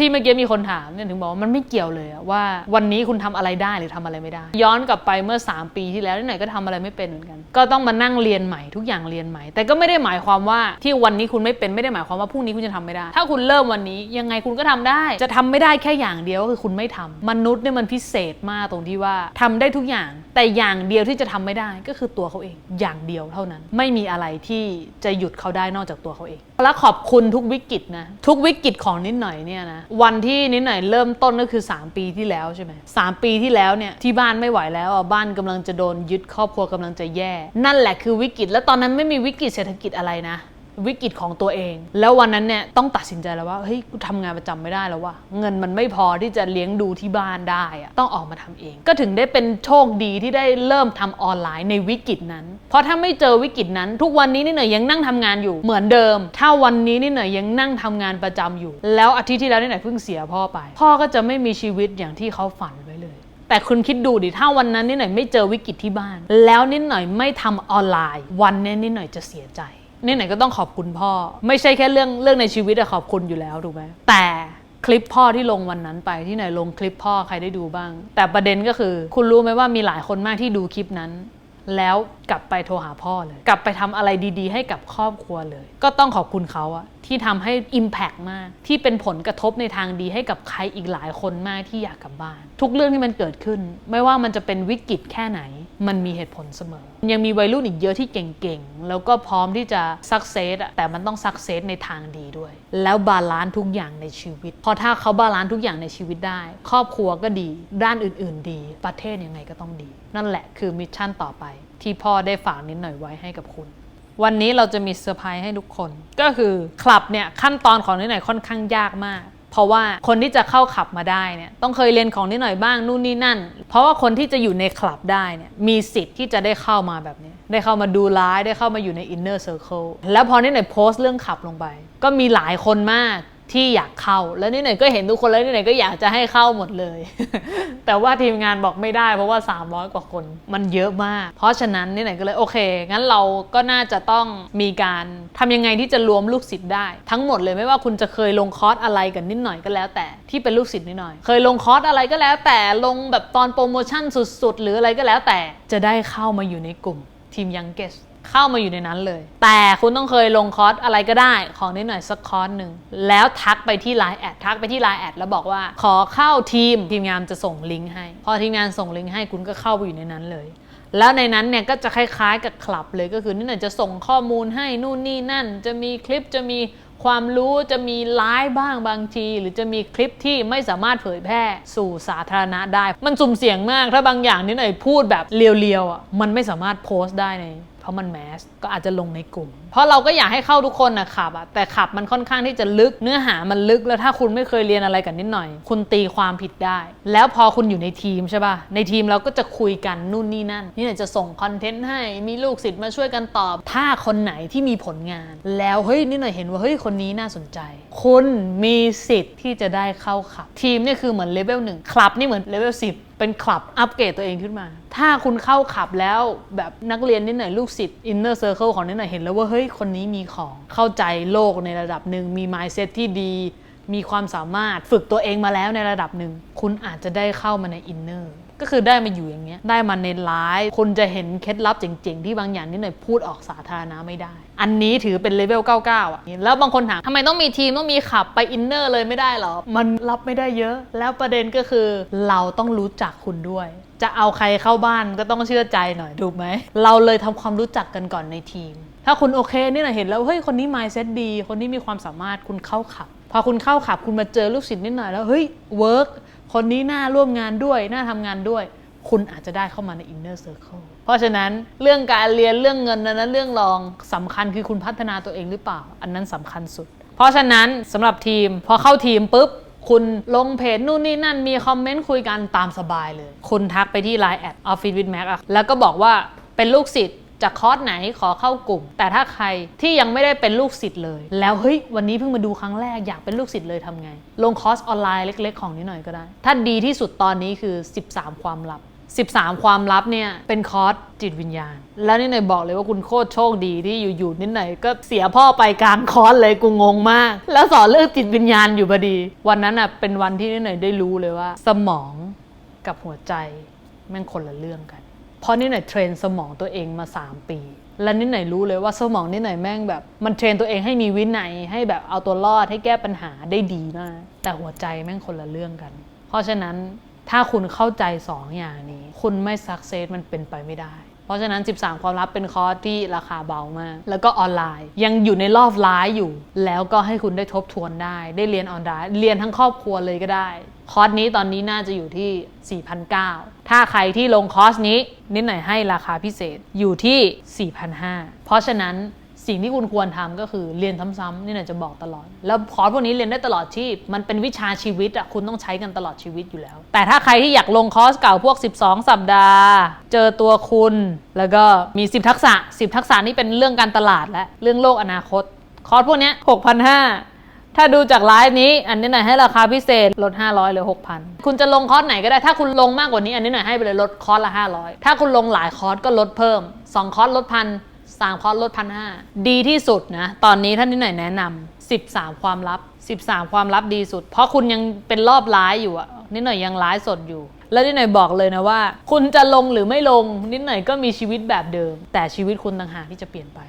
ที่เมื่อกี้มีคนถามเนี่ยถึงบอกว่ามันไม่เกี่ยวเลยอะว่าวันนี้คุณทำอะไรได้หรือทำอะไรไม่ได้ ย้อนกลับไปเมื่อ 3 ปีที่แล้วที่ไหนก็ทำอะไรไม่เป็นเหมือนกัน ก็ต้องมานั่งเรียนใหม่ทุกอย่างเรียนใหม่ แต่ก็ไม่ได้หมายความว่าที่วันนี้คุณไม่เป็นไม่ได้หมายความว่าพรุ่งนี้คุณจะทำไม่ได้ ถ้าคุณเริ่มวันนี้ยังไงคุณก็ทำได้ จะทำไม่ได้แค่อย่างเดียวก็คือคุณไม่ทำมนุษย์เนี่ยมันพิเศษมากตรงที่ว่าทำได้ทุกอย่าง แต่อย่างเดียวที่จะทำไม่ได้ก็คือตัวเขาเอง อย่างเดียวเท่านั้น ไม่มีอะไรที่จะหยุดเขาได้นอกจากตัวเขาเอง และขอบคุณทุกวิกฤตนะ ทุกวิกฤตของนิดหน่อยเนี่ยนะ วันที่นิดหน่อยเริ่มต้นก็คือ 3 ปีที่แล้วใช่ไหมสามปีที่แล้วเนี่ยที่บ้านไม่ไหวแล้วอะบ้านกำลังจะโดนยึดครอบครัวกำลังจะแย่ นั่นแหละคือวิกฤต และตอนนั้นไม่มีวิกฤตเศรษฐกิจอะไรนะ วิกฤตของตัวเอง แล้ววันนั้นเนี่ยต้องตัดสินใจแล้วว่าเฮ้ยกูทำงานประจำไม่ได้แล้วว่ะเงินมันไม่พอที่จะเลี้ยงดูที่บ้านได้อะต้องออกมาทำเอง ก็ถึงได้เป็นโชคดีที่ได้เริ่มทำออนไลน์ในวิกฤตนั้น เพราะถ้าไม่เจอวิกฤตนั้น ทุกวันนี้นี่หน่อยยังนั่งทำงานอยู่เหมือนเดิม ถ้าวันนี้นี่หน่อยยังนั่งทำงานประจำอยู่ แล้วอาทิตย์ที่แล้วนี่หน่อยเพิ่งเสียพ่อไป พ่อก็จะไม่มีชีวิตอย่างที่เขาฝันไว้เลยแต่คุณคิดดูดิถ้าวันนั้นนิดหน่อยไม่เจอวิกฤตที่บ้าน แล้วนิดหน่อยไม่ทำออนไลน์ วันนี้นิดหน่อยจะเสียใจ นี่ไหนก็ต้องขอบคุณพ่อ ไม่ใช่แค่เรื่องเรื่องในชีวิตอะขอบคุณอยู่แล้วถูกไหมแต่คลิปพ่อที่ลงวันนั้นไปที่ไหนลงคลิปพ่อใครได้ดูบ้าง แต่ประเด็นก็คือ คุณรู้ไหมว่ามีหลายคนมากที่ดูคลิปนั้น แล้ว กลับไปโทรหาพ่อเลย กลับไปทำอะไรดีๆ ให้กับครอบครัวเลย ก็ต้องขอบคุณเขาอะที่ทำให้ Impact มาก ที่เป็นผลกระทบในทางดีให้กับใครอีกหลายคนมากที่อยากกลับบ้าน ทุกเรื่องที่มันเกิดขึ้น ไม่ว่ามันจะเป็นวิกฤตแค่ไหน มันมีเหตุผลเสมอ ยังมีวัยรุ่นอีกเยอะที่เก่งๆ แล้วก็พร้อมที่จะสักเซสอะแต่มันต้องสักเซสในทางดีด้วย แล้วบาลานซ์ทุกอย่างในชีวิตพราะถ้าเขาบาลานซ์ทุกอย่างในชีวิตได้ ครอบครัวก็ดี ด้านอื่น ๆ ดี ประเทศยังไงก็ต้องดี นั่นแหละคือมิชชั่นต่อไป ที่พ่อได้ฝากนิดหน่อยไว้ให้กับคุณ วันนี้เราจะมีเซอร์ไพรส์ให้ทุกคน ก็คือคลับเนี่ยขั้นตอนของนิดหน่อยค่อนข้างยากมาก เพราะว่าคนที่จะเข้าคลับมาได้เนี่ยต้องเคยเรียนของนิดหน่อยบ้างนู่นนี่นั่น เพราะว่าคนที่จะอยู่ในคลับได้เนี่ยมีสิทธิ์ที่จะได้เข้ามาแบบนี้ ได้เข้ามาดูไลฟ์ได้เข้ามาอยู่ในอินเนอร์เซอร์เคิลแล้วพอนิดหน่อยโพสต์เรื่องคลับลงไป ก็มีหลายคนมาก ที่อยากเข้า แล้วนิดหน่อยก็เห็นทุกคนแล้วนิดหน่อยก็อยากจะให้เข้าหมดเลย แต่ว่าทีมงานบอกไม่ได้เพราะว่า 300 กว่าคนมันเยอะมาก เพราะฉะนั้นนี่ไหนก็เลยโอเค งั้นเราก็น่าจะต้องมีการทำยังไงที่จะรวมลูกศิษย์ได้ ทั้งหมดเลยไม่ว่าคุณจะเคยลงคอร์สอะไรกันนิดหน่อยก็แล้ว แต่ที่เป็นลูกศิษย์นิดหน่อย เคยลงคอร์สอะไรก็แล้ว แต่ลงแบบตอนโปรโมชั่นสุดๆ หรืออะไรก็แล้วแต่จะได้เข้ามาอยู่ในกลุ่มทีมยังเกส เข้ามาอยู่ในนั้นเลย แต่คุณต้องเคยลงคอร์สอะไรก็ได้ ของนิดหน่อยสักคอร์สหนึ่ง แล้วทักไปที่ Line แอดทักไปที่ Line แอดแล้วบอกว่าขอเข้าทีมทีมงานจะส่งลิงก์ให้ พอทีมงานส่งลิงก์ให้คุณก็เข้าไปอยู่ในนั้นเลย แล้วในนั้นเนี่ยก็จะคล้ายๆกับคลับเลยก็คือนิดหน่อยจะส่งข้อมูลให้นู่นนี่นั่น จะมีคลิปจะมีความรู้จะมีไลฟ์บ้างบางที หรือจะมีคลิปที่ไม่สามารถเผยแพร่สู่สาธารณะได้ มันสุ่มเสี่ยงมากถ้าบางอย่างนิดหน่อยพูดแบบเรียวๆอะมันไม่สามารถโพสต์ได้ใน เพราะมันแมสก็อาจจะลงในกลุ่มเพราะเราก็อยากให้เข้าทุกคนนะขับอะแต่ขับมันค่อนข้างที่จะลึกเนื้อหามันลึกแล้วถ้าคุณไม่เคยเรียนอะไรกันนิดหน่อย คุณตีความผิดได้ แล้วพอคุณอยู่ในทีมใช่ป่ะในทีมเราก็จะคุยกันนู่นนี่นั่น นี่หนจะส่งคอนเทนต์ให้มีลูกศิษย์มาช่วยกันตอบ ถ้าคนไหนที่มีผลงาน แล้วเฮ้ยนี่หน่อยเห็นว่าเฮ้ยคนนี้น่าสนใจ คุณมีสิทธิ์ที่จะได้เข้าขับ ทีมเนี่ยคือเหมือนเลเวลหนึ่งคลับนี่เหมือนเลเวลสิบเป็นคลับอัปเกรดตัวเองขึ้นมา ถ้าคุณเข้าขับแล้วแบบนักเรียนนิดหน่อยลูกศิษย์อินเนอร์เซอร์เคิลของนิดหน่อยเห็นแล้วว่าเฮ้ยคนนี้มีของเข้าใจโลกในระดับหนึ่งมี mindset ที่ดีมีความสามารถฝึกตัวเองมาแล้วในระดับหนึ่ง คุณอาจจะได้เข้ามาในอินเนอร์ก็คือได้มาอยู่อย่างเงี้ย ได้มาในไลฟ์คุณจะเห็นเคล็ดลับเจ๋งๆ ที่บางอย่างนิดหน่อยพูดออกสาธารณะไม่ได้ อันนี้ถือเป็นเลเวล 99 อะ แล้วบางคนถามทำไมต้องมีทีม ต้องมีขับไปอินเนอร์เลยไม่ได้หรอ มันรับไม่ได้เยอะ แล้วประเด็นก็คือเราต้องรู้จักคุณด้วย จะเอาใครเข้าบ้านก็ต้องเชื่อใจหน่อยถูกไหม เราเลยทำความรู้จักกันก่อนในทีม ถ้าคุณโอเคนี่นะเห็นแล้วเฮ้ยคนนี้ mindset ดี คนนี้มีความสามารถคุณเข้าขับ พอคุณเข้าขับคุณมาเจอลูกศิษย์นิดหน่อยแล้วเฮ้ยเวิร์กคนนี้น่าร่วมงานด้วยน่าทำงานด้วย คุณอาจจะได้เข้ามาใน inner circle เพราะฉะนั้นเรื่องการเรียนเรื่องเงินนั้นเรื่องรองสำคัญคือคุณพัฒนาตัวเองหรือเปล่า อันนั้นสำคัญสุด เพราะฉะนั้นสำหรับทีมพอเข้าทีมปุ๊บคุณลงเพจนู่นนี่นั่นมีคอมเมนต์คุยกันตามสบายเลย คุณทักไปที่ Line แอด Office with Mac อะแล้วก็บอกว่าเป็นลูกศิษย์ จากคอร์สไหนขอเข้ากลุ่ม แต่ถ้าใครที่ยังไม่ได้เป็นลูกศิษย์เลย แล้วเฮ้ยวันนี้เพิ่งมาดูครั้งแรกอยากเป็นลูกศิษย์เลยทำไง ลงคอร์สออนไลน์เล็ก ๆ ของนิดหน่อยก็ได้ ถ้าดีที่สุดตอนนี้คือ 13 ความลับ 13 ความลับเนี่ยเป็นคอร์สจิตวิญญาณ แล้วนี่หน่อยบอกเลยว่าคุณโคตรโชคดีที่อยู่ๆนิดหน่อยก็เสียพ่อไปกลางคอร์สเลยกูงงมาก แล้วสอนเรื่องจิตวิญญาณอยู่พอดี วันนั้นอะเป็นวันที่นี่หน่อยได้รู้เลยว่า สมองกับหัวใจแม่งคนละเรื่องกัน เพราะนี่หน่อยเทรนสมองตัวเองมา 3 ปี และนี่หน่อยรู้เลยว่าสมองนี่หน่อยแม่งแบบ มันเทรนตัวเองให้มีวินัยให้แบบเอาตัวรอดให้แก้ปัญหาได้ดีมากแต่หัวใจแม่งคนละเรื่องกัน เพราะฉะนั้นถ้าคุณเข้าใจ2ออย่างนี้ คุณไม่สักเซสมันเป็นไปไม่ได้ ราะฉะนั้น 13 ความลับเป็นคอร์สที่ราคาเบามาก แล้วก็ออนไลน์ ยังอยู่ในรอบไลฟ์อยู่ แล้วก็ให้คุณได้ทบทวนได้ ได้เรียนออนไลน์ เรียนทั้งครอบครัวเลยก็ได้ คอร์สนี้ตอนนี้น่าจะอยู่ที่ 4,900 ถ้าใครที่ลงคอร์สนี้นิดหน่อยให้ราคาพิเศษอยู่ที่ 4,500 เพราะฉะนั้น สิ่งที่คุณควรทำก็คือเรียนซ้ำๆนี่หน่อยจะบอกตลอด แล้วคอร์สพวกนี้เรียนได้ตลอดชีพ มันเป็นวิชาชีวิตอะคุณต้องใช้กันตลอดชีวิตอยู่แล้ว แต่ถ้าใครที่อยากลงคอร์สเก่าพวก 12 สัปดาห์ เจอตัวคุณ แล้วก็มี 10 ทักษะ 10 ทักษะนี่เป็นเรื่องการตลาดและเรื่องโลกอนาคต คอร์สพวกนี้6,500ถ้าดูจากไลฟ์นี้อันนี้หน่อยให้ราคาพิเศษลด 500หลือ 6,000 คุณจะลงคอร์สไหนก็ได้ถ้าคุณลงมากกว่านี้อันนี้หน่อยให้ไปเลยลดคอร์สละ 500 ถ้าคุณลงหลายคอร์สก็ลดเพิ่ม 2 คอร์สลดพัน สามคอร์สลดพันห้าดีที่สุดนะ ตอนนี้ท่านนิดหน่อยแนะนำ13ความลับ13ความลับดีสุด เพราะคุณยังเป็นรอบร้ายอยู่อะนิดหน่อยยังร้ายสดอยู่ แล้วนิดหน่อยบอกเลยนะว่า คุณจะลงหรือไม่ลง นิดหน่อยก็มีชีวิตแบบเดิม แต่ชีวิตคุณต่างหากที่จะเปลี่ยนไป